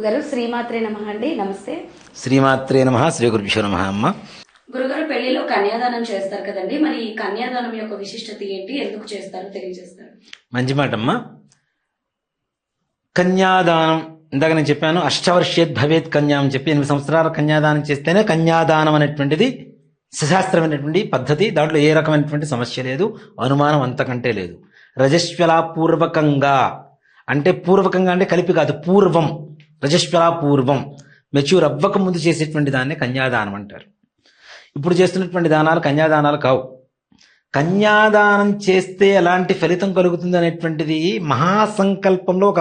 గారు శ్రీమాత్రే నమ అండి. నమస్తే. శ్రీమాత్రే నమ శ్రీ గురుభ్యో నమ అమ్మ. గురుగారు పెళ్ళిలో కన్యాదానం చేస్తారు కదండి. మరి ఈ కన్యాదానం యొక్క విశిష్టత ఏంటి? ఎందుకు చేస్తారో? తెలియజేస్తారు. మంచి మాట అమ్మ కన్యాదానం ఇందాక నేను చెప్పాను అష్టవర్షేద్ భవేత్ కన్యా అని చెప్పి ఎనిమిది సంవత్సరాల కన్యాదానం చేస్తేనే కన్యాదానం అనేటువంటిది సుశాస్త్రమైనటువంటి పద్ధతి. దాంట్లో ఏ రకమైనటువంటి సమస్య లేదు. అనుమానం అంతకంటే లేదు. రజస్వలా పూర్వకంగా అంటే పూర్వకంగా అంటే కలిపి కాదు పూర్వం. రజస్వలా పూర్వం మెచ్యూర్ అవ్వక ముందు చేసేటువంటి దాన్ని కన్యాదానం అంటారు. ఇప్పుడు చేస్తున్నటువంటి దానాలు కన్యాదానాలు కావు. కన్యాదానం చేస్తే ఎలాంటి ఫలితం కలుగుతుంది అనేటువంటిది మహాసంకల్పంలో ఒక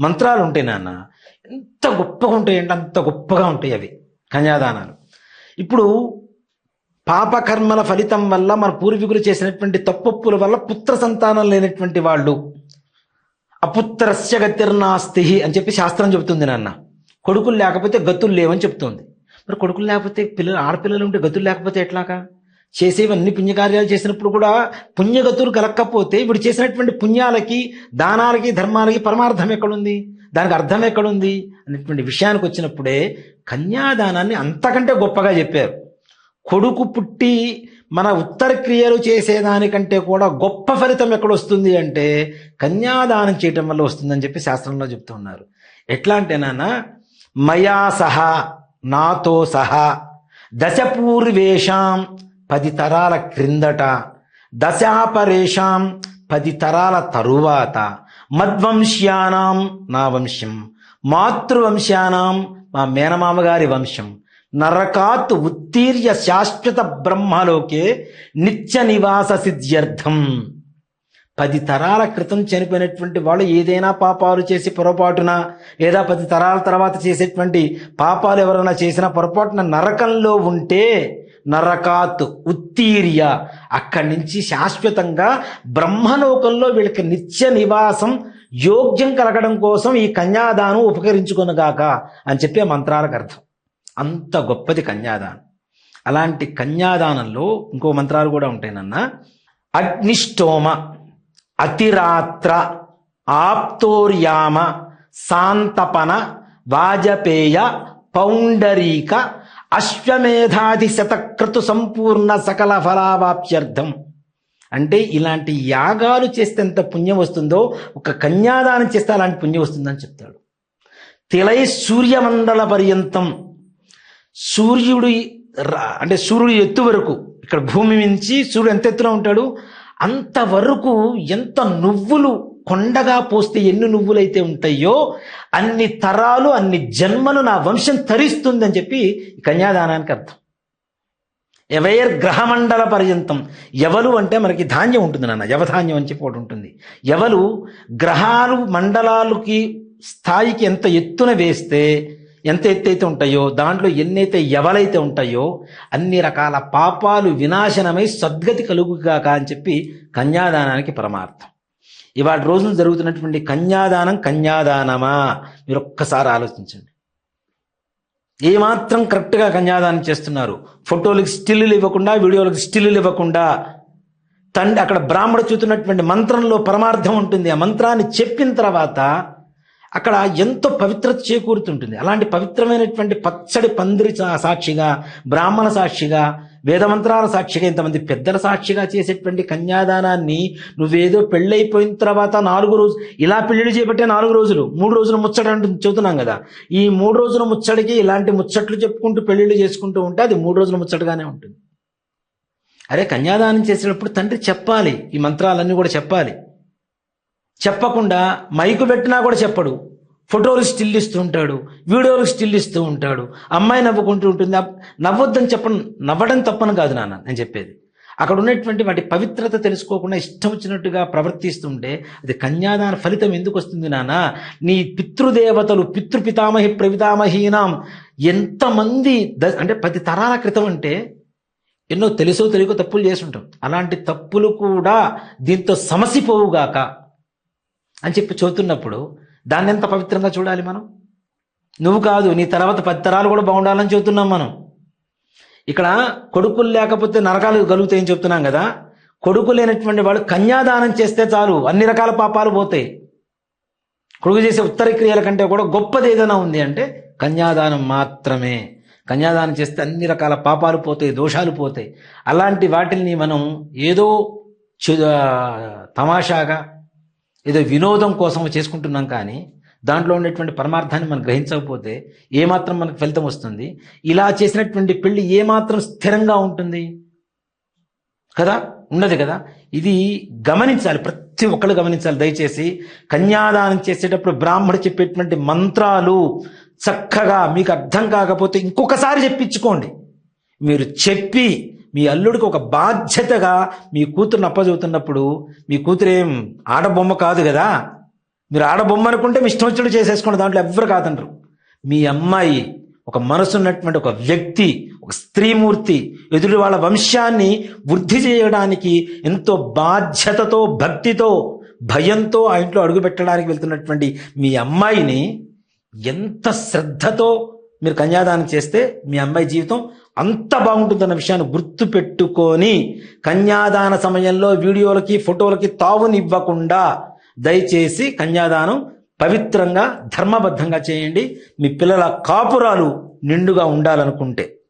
మంత్రాలు ఉంటాయి నాన్న. ఎంత గొప్పగా ఉంటాయి అంటే అంత గొప్పగా ఉంటాయి అవి కన్యాదానాలు. ఇప్పుడు పాపకర్మల ఫలితం వల్ల మన పూర్వీకులు చేసినటువంటి తప్పొప్పుల వల్ల పుత్ర సంతానం లేనటువంటి వాళ్ళు అపుత్రస్య గతిర్నాస్తి అని చెప్పి శాస్త్రం చెబుతుంది నాన్న. కొడుకులు లేకపోతే గతులు లేవని చెప్తుంది. మరి కొడుకులు లేకపోతే పిల్లలు ఆడపిల్లలు ఉంటే గతులు లేకపోతే ఎట్లాగా? చేసేవన్నీ పుణ్యకార్యాలు చేసినప్పుడు కూడా పుణ్యగతులు కలక్కపోతే ఇప్పుడు చేసినటువంటి పుణ్యాలకి దానాలకి ధర్మాలకి పరమార్థం ఎక్కడుంది? దానికి అర్థం ఎక్కడుంది? అనేటువంటి విషయానికి వచ్చినప్పుడే కన్యాదానాన్ని అంతకంటే గొప్పగా చెప్పారు. కొడుకు పుట్టి మన ఉత్తర క్రియలు చేసేదానికంటే కూడా గొప్ప ఫలితం ఎక్కడ వస్తుంది అంటే కన్యాదానం చేయటం వల్ల వస్తుందని చెప్పి శాస్త్రంలో చెప్తున్నారు ఎట్లా అంటే నాన్న మయా సహా నాతో సహా దశపూర్వేషాం పది తరాల క్రిందట దశాపరేషాం పది తరాల తరువాత మద్వంశ్యానాం నా వంశం మాతృవంశానాం మా మేనమామగారి వంశం నరకాత్ ఉత్తీర్య శాశ్వత బ్రహ్మలోకే నిత్య నివాస సిద్ధ్యర్థం. పది తరాల క్రితం చనిపోయినటువంటి వాళ్ళు ఏదైనా పాపాలు చేసి పొరపాటున లేదా పది తరాల తర్వాత చేసేటువంటి పాపాలు ఎవరైనా చేసిన పొరపాటున నరకంలో ఉంటే నరకాత్ ఉత్తీర్య. అక్కడి నుంచి శాశ్వతంగా బ్రహ్మలోకంలో వీళ్ళకి నిత్య నివాసం యోగ్యం కలగడం కోసం ఈ కన్యాదానం ఉపకరించుకొనగాక అని చెప్పి మంత్రాలకు అర్థం. అంత గొప్పది కన్యాదానం. అలాంటి కన్యాదానంలో ఇంకో మంత్రాలు కూడా ఉంటాయినన్న అగ్నిష్టోమ అతిరాత్ర ఆప్తోర్యామ సాంతపన వాజపేయ పౌండరీక అశ్వమేధాది శతక్రతు సంపూర్ణ సకల ఫలావాప్త్యర్థం. అంటే ఇలాంటి యాగాలు చేస్తే ఎంత పుణ్యం వస్తుందో ఒక కన్యాదానం చేస్తే అలాంటి పుణ్యం వస్తుందని చెప్తాడు. తిలై సూర్యమండల పర్యంతం సూర్యుడి రా- అంటే సూర్యుడు ఎత్తు వరకు ఇక్కడ భూమి మించి సూర్యుడు ఎంత ఎత్తున ఉంటాడు? అంతవరకు ఎంత నువ్వులు కొండగా పోస్తే ఎన్ని నువ్వులైతే ఉంటాయో అన్ని తరాలు అన్ని జన్మలు నా వంశం తరిస్తుందని చెప్పి కన్యాదానానికి అర్థం. ఎవైర్ గ్రహమండల పర్యంతం ఎవలు అంటే మనకి ధాన్యం ఉంటుంది నాన్న యవధాన్యం అని చెప్పి ఒకటి ఉంటుంది. ఎవలు గ్రహాలు మండలాలకి స్థాయికి ఎంత ఎత్తున వేస్తే ఎంత ఎత్తైతే ఉంటాయో దాంట్లో ఎన్నైతే ఎవలైతే ఉంటాయో అన్ని రకాల పాపాలు వినాశనమై సద్గతి కలుగుగాక అని చెప్పి కన్యాదానానికి పరమార్థం. ఇవాళ రోజులు జరుగుతున్నటువంటి కన్యాదానం కన్యాదానమా? మీరు ఒక్కసారి ఆలోచించండి. ఏమాత్రం కరెక్ట్గా కన్యాదానం చేస్తున్నారు. ఫోటోలకు స్టిల్లు ఇవ్వకుండా వీడియోలకు స్టిల్లు ఇవ్వకుండా తండ్రి అక్కడ బ్రాహ్మణ చూతున్నటువంటి మంత్రంలో పరమార్థం ఉంటుంది. ఆ మంత్రాన్ని చెప్పిన తర్వాత అక్కడ ఎంతో పవిత్రత చేకూరుతుంటుంది. అలాంటి పవిత్రమైనటువంటి పచ్చడి పందిరి సా- సాక్షిగా బ్రాహ్మణ సాక్షిగా వేదమంత్రాల సాక్షిగా ఇంతమంది పెద్దల సాక్షిగా చేసేటువంటి కన్యాదానాన్ని నువ్వేదో పెళ్ళైపోయిన తర్వాత నాలుగు రోజు ఇలా పెళ్ళిళ్ళు చేపట్టే నాలుగు రోజులు మూడు రోజులు ముచ్చట అంటే చెబుతున్నాం కదా. ఈ మూడు రోజుల ముచ్చడికి ఇలాంటి ముచ్చట్లు చెప్పుకుంటూ పెళ్ళిళ్ళు చేసుకుంటూ ఉంటే అది మూడు రోజుల ముచ్చటగానే ఉంటుంది. అరే కన్యాదానం చేసేటప్పుడు తండ్రి చెప్పాలి ఈ మంత్రాలన్నీ కూడా చెప్పాలి. చెప్పకుండా మైకు పెట్టినా కూడా చెప్పడు. ఫోటోలు స్టిల్ ఇస్తూ ఉంటాడు. వీడియోలు స్టిల్ ఇస్తూ ఉంటాడు. అమ్మాయి నవ్వుకుంటూ ఉంటుంది. నవ్వొద్దని చెప్పను. నవ్వడం తప్పను కాదు నాన్న నేను చెప్పేది. అక్కడ ఉన్నటువంటి వాటి పవిత్రత తెలుసుకోకుండా ఇష్టం వచ్చినట్టుగా ప్రవర్తిస్తుంటే అది కన్యాదాన ఫలితం ఎందుకు వస్తుంది నాన్న? నీ పితృదేవతలు పితృపితామహి ప్రవితామహీనాం ఎంతమంది ద- అంటే పది తరాల క్రితం అంటే ఎన్నో తెలుసో తెలియకో తప్పులు చేసుంటాం అలాంటి తప్పులు కూడా దీంతో సమసిపోవుగాక అని చెప్పి చదువుతున్నప్పుడు దాన్ని ఎంత పవిత్రంగా చూడాలి మనం? నువ్వు కాదు నీ తర్వాత పది తరాలు కూడా బాగుండాలని చెబుతున్నాం మనం. ఇక్కడ కొడుకులు లేకపోతే నరకాలు కలుగుతాయని చెప్తున్నాం కదా. కొడుకు లేనటువంటి వాడు కన్యాదానం చేస్తే చాలు అన్ని రకాల పాపాలు పోతాయి. కొడుకు చేసే ఉత్తర క్రియల కంటే కూడా గొప్పది ఏదైనా ఉంది అంటే కన్యాదానం మాత్రమే. కన్యాదానం చేస్తే అన్ని రకాల పాపాలు పోతాయి దోషాలు పోతాయి. అలాంటి వాటిని మనం ఏదో చి- తమాషాగా ఏదో వినోదం కోసం చేసుకుంటున్నాం కానీ దాంట్లో ఉండేటువంటి పరమార్థాన్ని మనం గ్రహించకపోతే ఏమాత్రం మనకు ఫలితం వస్తుంది? ఇలా చేసినటువంటి పెళ్ళి ఏమాత్రం స్థిరంగా ఉంటుంది? కదా? ఉన్నది కదా? ఇది గమనించాలి. ప్రతి ఒక్కళ్ళు గమనించాలి. దయచేసి కన్యాదానం చేసేటప్పుడు బ్రాహ్మడు చెప్పేటువంటి మంత్రాలు చక్కగా మీకు అర్థం కాకపోతే ఇంకొకసారి చెప్పించుకోండి. మీరు చెప్పి మీ అల్లుడికి ఒక బాధ్యతగా మీ కూతురుని అప్పచెబుతున్నప్పుడు మీ కూతురేం ఆడబొమ్మ కాదు కదా? మీరు ఆడబొమ్మ అనుకుంటే మీ ఇష్టం వచ్చినట్టు చేసేసుకోండి దాంట్లో ఎవ్వరు కాదంటారు. మీ అమ్మాయి ఒక మనసున్నటువంటి ఒక వ్యక్తి ఒక స్త్రీమూర్తి ఎదుటి వాళ్ళ వంశాన్ని వృద్ధి చేయడానికి ఎంతో బాధ్యతతో భక్తితో భయంతో ఆ ఇంట్లో అడుగు పెట్టడానికి వెళ్తున్నటువంటి మీ అమ్మాయిని ఎంత శ్రద్ధతో మీరు కన్యాదానం చేస్తే మీ అమ్మాయి జీవితం అంత బాగుంటుందన్న విషయాన్ని గుర్తు పెట్టుకొని కన్యాదాన సమయంలో వీడియోలకి ఫోటోలకి తావునివ్వకుండా దయచేసి కన్యాదానం పవిత్రంగా ధర్మబద్ధంగా చేయండి. మీ పిల్లల కాపురాలు నిండుగా ఉండాలనుకుంటే.